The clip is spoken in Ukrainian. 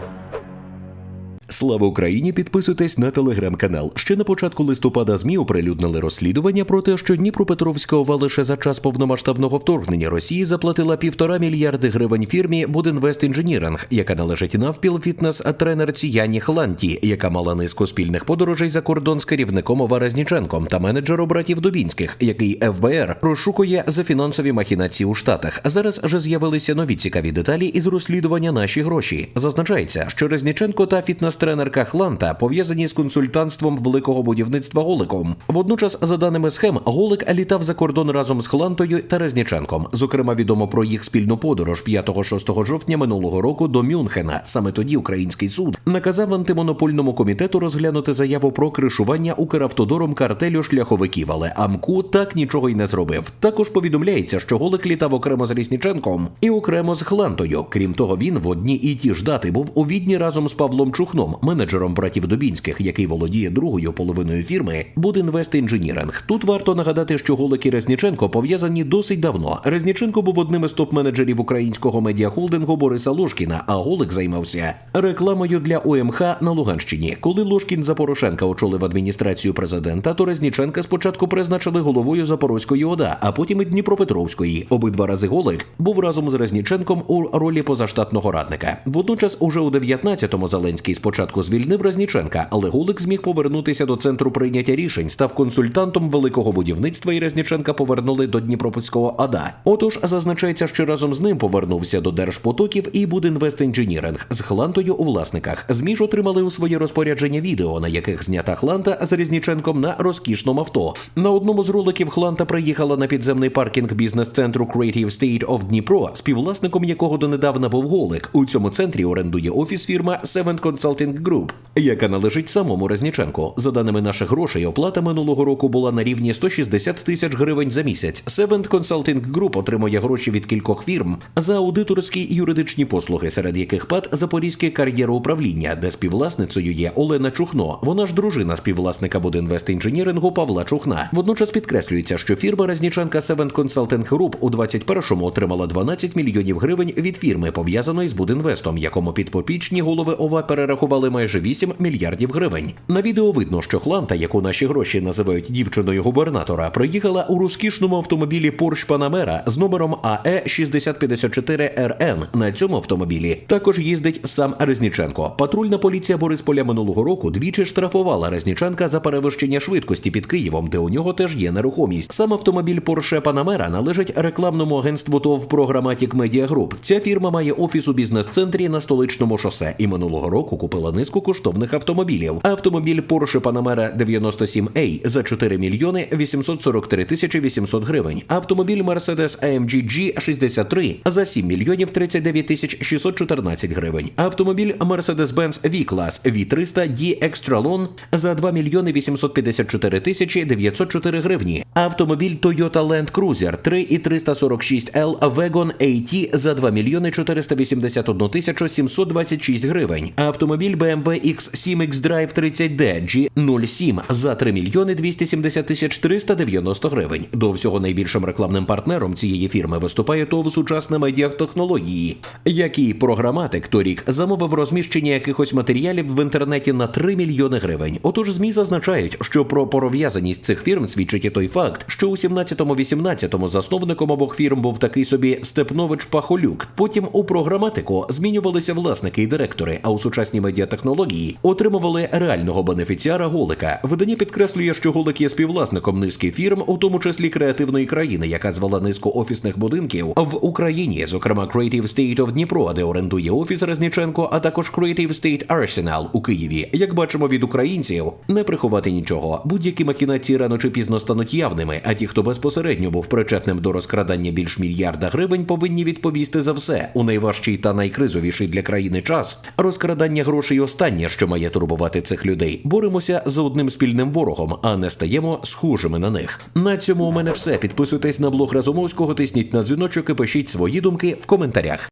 thank you Слава Україні! Підписуйтесь на телеграм-канал. Ще на початку листопада ЗМІ оприлюднили розслідування про те, що Дніпропетровська ОВА лише за час повномасштабного вторгнення Росії заплатила півтора мільярди гривень фірмі Будинвест Інженіринг, яка належить навпіл фітнес-тренерці Яні Хланті, яка мала низку спільних подорожей за кордон з керівником ОВА Резніченком та менеджером братів Дубінських, який ФБР розшукує за фінансові махінації у Штатах. Зараз вже з'явилися нові цікаві деталі із розслідування наші гроші. Зазначається, що Резніченко та фітнес-тренерка Хланта пов'язані з консультантством великого будівництва Голиком. Водночас, за даними схем, Голик літав за кордон разом з Хлантою та Резніченком. Зокрема, відомо про їх спільну подорож 5-6 жовтня минулого року до Мюнхена. Саме тоді український суд наказав антимонопольному комітету розглянути заяву про кришування Укравтодором картелю шляховиків, але АМКУ так нічого й не зробив. Також повідомляється, що Голик літав окремо з Резніченком і окремо з Хлантою. Крім того, він в одні і ті ж дати був у відні разом з Павлом Чухном, менеджером братів Дубінських, який володіє другою половиною фірми Будинвест Інженіринг. Тут варто нагадати, що Голик і Резніченко пов'язані досить давно. Резніченко був одним із топ-менеджерів українського медіахолдингу Бориса Лошкіна, а Голик займався рекламою для ОМХ на Луганщині. Коли Лошкін за Порошенка очолив адміністрацію президента, то Резніченка спочатку призначили головою Запорозької ОДА, а потім і Дніпропетровської. Обидва рази Голик був разом з Резніченком у ролі позаштатного радника. Водночас, уже у 19-му Зеленський спочатку звільнив Резніченка, але Голик зміг повернутися до центру прийняття рішень, став консультантом великого будівництва, і Резніченка повернули до Дніпропетського АДА. Отож, зазначається, що разом з ним повернувся до Держпотоків і Будинвест Інженіринг з Хлантою у власниках. ЗМІ ж отримали у своє розпорядження відео, на яких знята Хланта з Резніченком на розкішному авто. На одному з роликів Хланта приїхала на підземний паркінг бізнес-центру Creative State of Дніпро, співвласником якого донедавна був Голик. У цьому центрі орендує офіс фірма Seven Consulting Group, яка належить самому Резніченку. За даними наших грошей, оплата минулого року була на рівні 160 тисяч гривень за місяць. Seven Consulting Group отримує гроші від кількох фірм за аудиторські і юридичні послуги, серед яких ПАД Запорізьке кар'єроуправління, де співвласницею є Олена Чухно. Вона ж дружина співвласника Будинвест інженірингу Павла Чухна. Водночас підкреслюється, що фірма Резніченка Seven Consulting Group у 21-му отримала 12 мільйонів гривень від фірми, пов'язаної з Будинвестом, якому підпопічні голови ОВА перерахували майже 8 мільярдів гривень. На відео видно, що Хланта, яку наші гроші називають дівчиною губернатора, приїхала у розкішному автомобілі Porsche Panamera з номером АЕ 6054 РН. На цьому автомобілі також їздить сам Резніченко. Патрульна поліція Борисполя минулого року двічі штрафувала Резніченка за перевищення швидкості під Києвом, де у нього теж є нерухомість. Сам автомобіль Porsche Panamera належить рекламному агентству ТОВ Програматік Media Group. Ця фірма має офіс у бізнес-центрі на столичному шосе і минулого року купила низку коштовних автомобілів. Автомобіль Porsche Panamera 97A за 4 мільйони 843 тисячі 800 гривень. Автомобіль Mercedes AMG G63 за 7 мільйонів 39 тисяч 614 гривень. Автомобіль Mercedes-Benz V-Class V300 D Extralon за 2 мільйони 854 тисячі 904 гривні. Автомобіль Toyota Land Cruiser 3,346L Wagon AT за 2 мільйони 481 тисячу 726 гривень. Автомобіль BMW X7 X-Drive 30D G07 за 3 мільйони 270 тисяч 390 гривень. До всього найбільшим рекламним партнером цієї фірми виступає ТОВ сучасна медіатехнології, який програматик торік замовив розміщення якихось матеріалів в інтернеті на 3 мільйони гривень. Отож, змі зазначають, що про пов'язаність цих фірм свідчить і той факт, що у 17-18 засновником обох фірм був такий собі Степнович Пахолюк. Потім у програматику змінювалися власники і директори, а у сучасній медіатехнології отримували реального бенефіціара Голика. Видання підкреслює, що Голик є співвласником низки фірм, у тому числі креативної країни, яка звела низку офісних будинків в Україні, зокрема Creative State of Дніпро, де орендує офіс Резніченко, а також Creative State Arsenal у Києві. Як бачимо від українців, не приховати нічого. Будь-які махінації рано чи пізно стануть явними. А ті, хто безпосередньо був причетним до розкрадання більш мільярда гривень, повинні відповісти за все у найважчий та найкризовіший для країни час. Розкрадання грошей останнє, що має турбувати цих людей. Боремося за одним спільним ворогом, а не стаємо схожими на них. На цьому у мене все. Підписуйтесь на блог Разумовського, тисніть на дзвіночок і пишіть свої думки в коментарях.